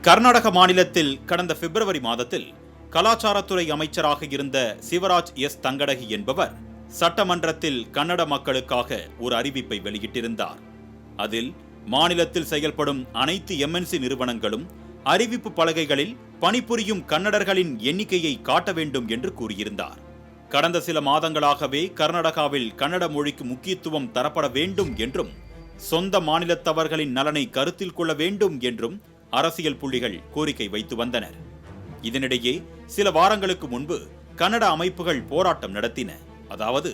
கர்நாடக மாநிலத்தில் கடந்த பிப்ரவரி மாதத்தில் கலாச்சாரத்துறை அமைச்சராக இருந்த சிவராஜ் எஸ் தங்கடகி என்பவர் சட்டமன்றத்தில் கன்னட மக்களுக்காக ஒரு அறிவிப்பை வெளியிட்டிருந்தார். அதில் மாநிலத்தில் செயல்படும் அனைத்து எம்என்சி நிறுவனங்களும் அறிவிப்பு பலகைகளில் பணிபுரியும் கன்னடர்களின் எண்ணிக்கையை காட்ட வேண்டும் என்று கூறியிருந்தார். கடந்த சில மாதங்களாகவே கர்நாடகாவில் கன்னட மொழிக்கு முக்கியத்துவம் தரப்பட வேண்டும் என்றும் சொந்த மாநிலத்தவர்களின் நலனை கருத்தில் கொள்ள வேண்டும் என்றும் அரசியல் புள்ளிகள் கோரிக்கை வைத்து வந்தனர். இதனிடையே சில வாரங்களுக்கு முன்பு கன்னட அமைப்புகள் போராட்டம் நடத்தின. அதாவது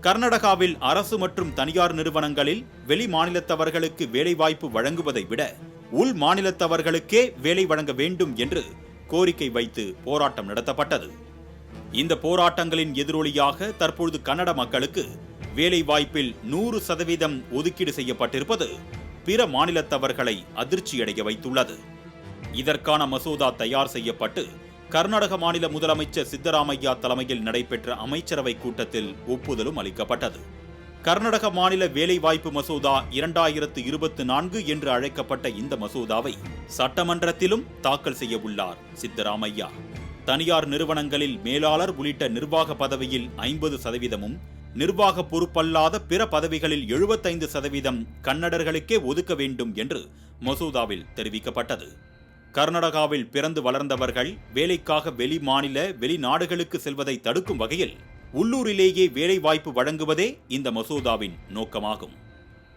கர்நாடகாவில் அரசு மற்றும் தனியார் நிறுவனங்களில் வெளி மாநிலத்தவர்களுக்கு வேலைவாய்ப்பு வழங்குவதை விட உள் மாநிலத்தவர்களுக்கே வேலை வழங்க வேண்டும் என்று கோரிக்கை வைத்து போராட்டம் நடத்தப்பட்டது. இந்த போராட்டங்களின் எதிரொலியாக தற்பொழுது கன்னட மக்களுக்கு வேலை வாய்ப்பில் நூறு சதவீதம் ஒதுக்கீடு செய்யப்பட்டிருப்பது பிற மாநிலத்தவர்களை அதிர்ச்சியடைய வைத்துள்ளது. இதற்கான மசோதா தயார் செய்யப்பட்டு கர்நாடக மாநில முதலமைச்சர் சித்தராமையா தலைமையில் நடைபெற்ற அமைச்சரவை கூட்டத்தில் ஒப்புதலும் அளிக்கப்பட்டது. கர்நாடக மாநில வேலைவாய்ப்பு மசோதா இரண்டாயிரத்து இருபத்தி நான்கு என்று அழைக்கப்பட்ட இந்த மசோதாவை சட்டமன்றத்திலும் தாக்கல் செய்ய உள்ளார் சித்தராமையா. தனியார் நிறுவனங்களில் மேலாளர் உள்ளிட்ட நிர்வாக பதவியில் ஐம்பது சதவீதமும் நிர்வாக பொறுப்பல்லாத பிற பதவிகளில் எழுபத்தைந்து சதவீதம் கன்னடர்களுக்கே ஒதுக்க வேண்டும் என்று மசோதாவில் தெரிவிக்கப்பட்டது. கர்நாடகாவில் பிறந்து வளர்ந்தவர்கள் வேலைக்காக வெளி மாநில வெளிநாடுகளுக்கு செல்வதை தடுக்கும் வகையில் உள்ளூரிலேயே வேலைவாய்ப்பு வழங்குவதே இந்த மசோதாவின் நோக்கமாகும்.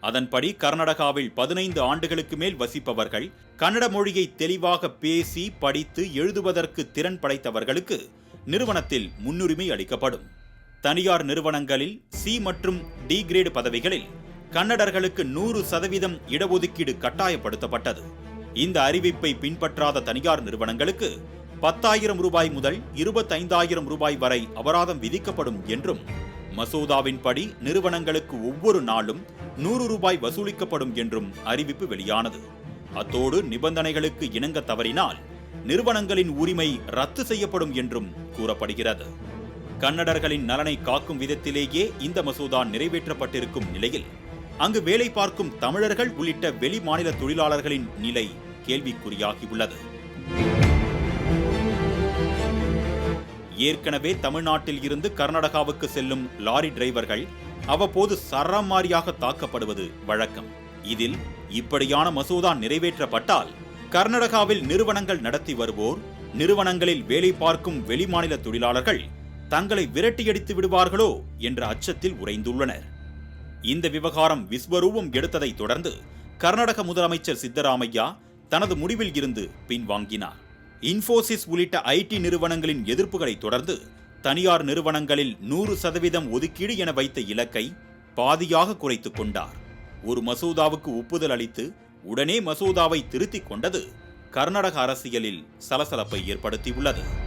அதன்படி கர்நாடகாவில் பதினைந்து ஆண்டுகளுக்கு மேல் வசிப்பவர்கள் கன்னட மொழியை தெளிவாக பேசி படித்து எழுதுவதற்கு திறன் படைத்தவர்களுக்கு நிறுவனத்தில் முன்னுரிமை அளிக்கப்படும். தனியார் நிறுவனங்களில் சி மற்றும் டி கிரேடு பதவிகளில் கன்னடர்களுக்கு நூறு சதவீதம் இடஒதுக்கீடு கட்டாயப்படுத்தப்பட்டது. இந்த அறிவிப்பை பின்பற்றாத தனியார் நிறுவனங்களுக்கு பத்தாயிரம் ரூபாய் முதல் இருபத்தைந்தாயிரம் ரூபாய் வரை அபராதம் விதிக்கப்படும் என்றும் மசோதாவின்படி நிறுவனங்களுக்கு ஒவ்வொரு நாளும் நூறு ரூபாய் வசூலிக்கப்படும் என்றும் அறிவிப்பு வெளியானது. அத்தோடு நிபந்தனைகளுக்கு இணங்க தவறினால் நிறுவனங்களின் உரிமை ரத்து செய்யப்படும் என்றும் கூறப்படுகிறது. கன்னடர்களின் நலனை காக்கும் விதத்திலேயே இந்த மசோதா நிறைவேற்றப்பட்டிருக்கும் நிலையில் அங்கு வேலை பார்க்கும் தமிழர்கள் உள்ளிட்ட வெளி மாநில தொழிலாளர்களின் நிலை கேள்விக்குறியாகியுள்ளது. ஏற்கனவே தமிழ்நாட்டில் இருந்து கர்நாடகாவுக்கு செல்லும் லாரி டிரைவர்கள் அவ்வப்போது சரமாரியாக தாக்கப்படுவது வழக்கம். இதில் இப்படியான மசோதா நிறைவேற்றப்பட்டால் கர்நாடகாவில் நிறுவனங்கள் நடத்தி வருவோர் நிறுவனங்களில் வேலை பார்க்கும் வெளிமாநில தொழிலாளர்கள் தங்களை விரட்டியடித்து விடுவார்களோ என்ற அச்சத்தில் உறைந்துள்ளனர். இந்த விவகாரம் விஸ்வரூபம் எடுத்ததை தொடர்ந்து கர்நாடக முதலமைச்சர் சித்தராமையா தனது முடிவில் இருந்து பின்வாங்கினார். இன்ஃபோசிஸ் உள்ளிட்ட ஐடி நிறுவனங்களின் எதிர்ப்புகளை தொடர்ந்து தனியார் நிறுவனங்களில் நூறு சதவீதம் ஒதுக்கீடு என வைத்த இலக்கை பாதியாக குறைத்துக் கொண்டார். ஒரு மசோதாவுக்கு ஒப்புதல் அளித்து உடனே மசோதாவை திருத்திக் கொண்டது கர்நாடக அரசியலில் சலசலப்பை ஏற்படுத்தியுள்ளது.